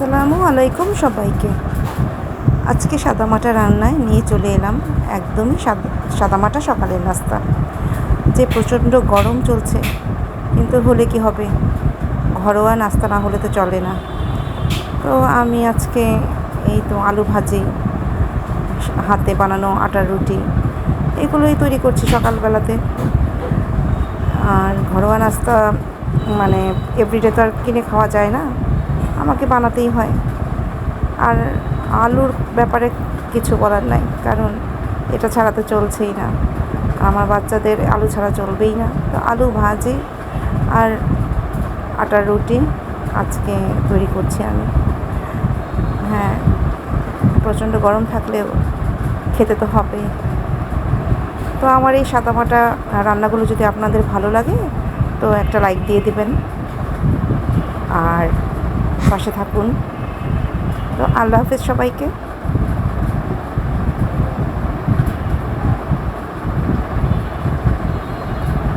আসসালামু আলাইকুম সবাইকে। আজকে সাদামাটা রান্নায় নিয়ে চলে এলাম একদমই সাদা সাদামাটা সকালের নাস্তা। যে প্রচণ্ড গরম চলছে, কিন্তু হলে কি হবে? ঘরোয়া নাস্তা না হলে তো চলে না। তো আমি আজকে এই তো আলু ভাজি, হাতে বানানো আটার রুটি, এগুলোই তৈরি করছি সকালবেলাতে। আর ঘরোয়া নাস্তা মানে এভরিডে তো আর কিনে খাওয়া যায় না। আমাকে বানাতেই হয়। আর আলুর ব্যাপারে কিছু বলার নাই, কারণ এটা ছাড়া তো চলছেই না। আমার বাচ্চাদের আলু ছাড়া চলবেই না। তো আলু ভাজি আর আটার রুটি আজকে তৈরি করছি আমি। হ্যাঁ প্রচণ্ড গরম থাকলেও খেতে তো হবেই। তো আমার এই সাদামাটা রান্নাগুলো যদি আপনাদের ভালো লাগে, তো একটা লাইক দিয়ে দিবেন। আর পাশে থাকুন। তো আল্লাহ হাফেজ সবাইকে।